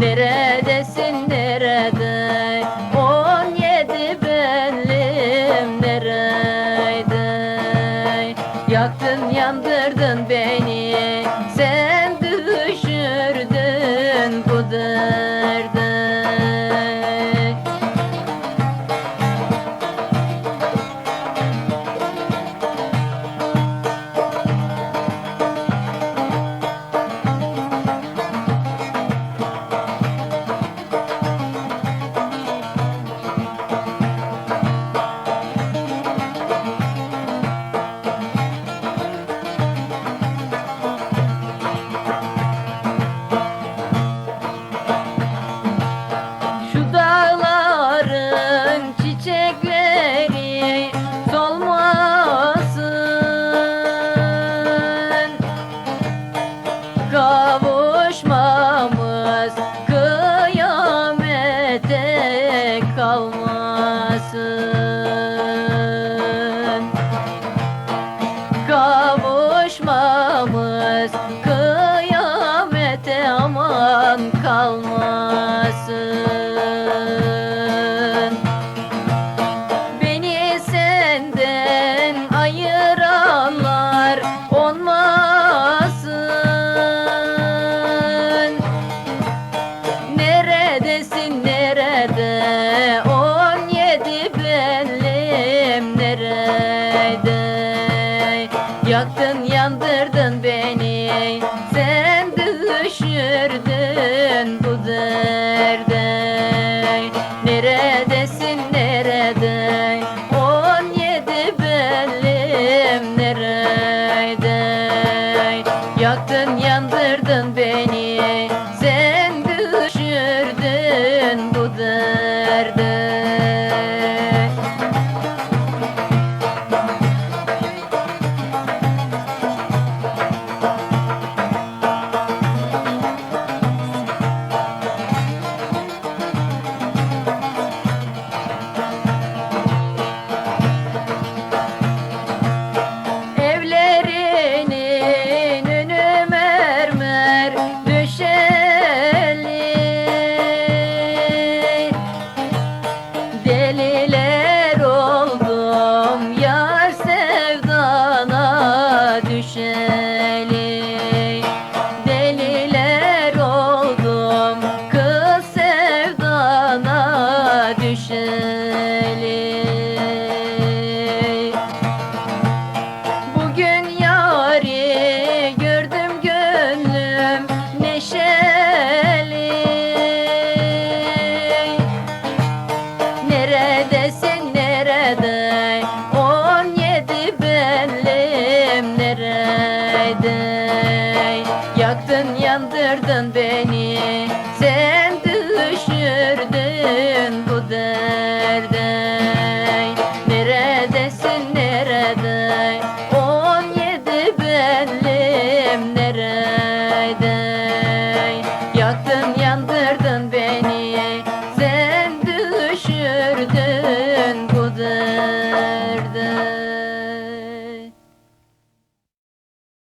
Neredesin nerede? On yedi belim nerede? Yaktın yandırdın beni Jesus. Yaktın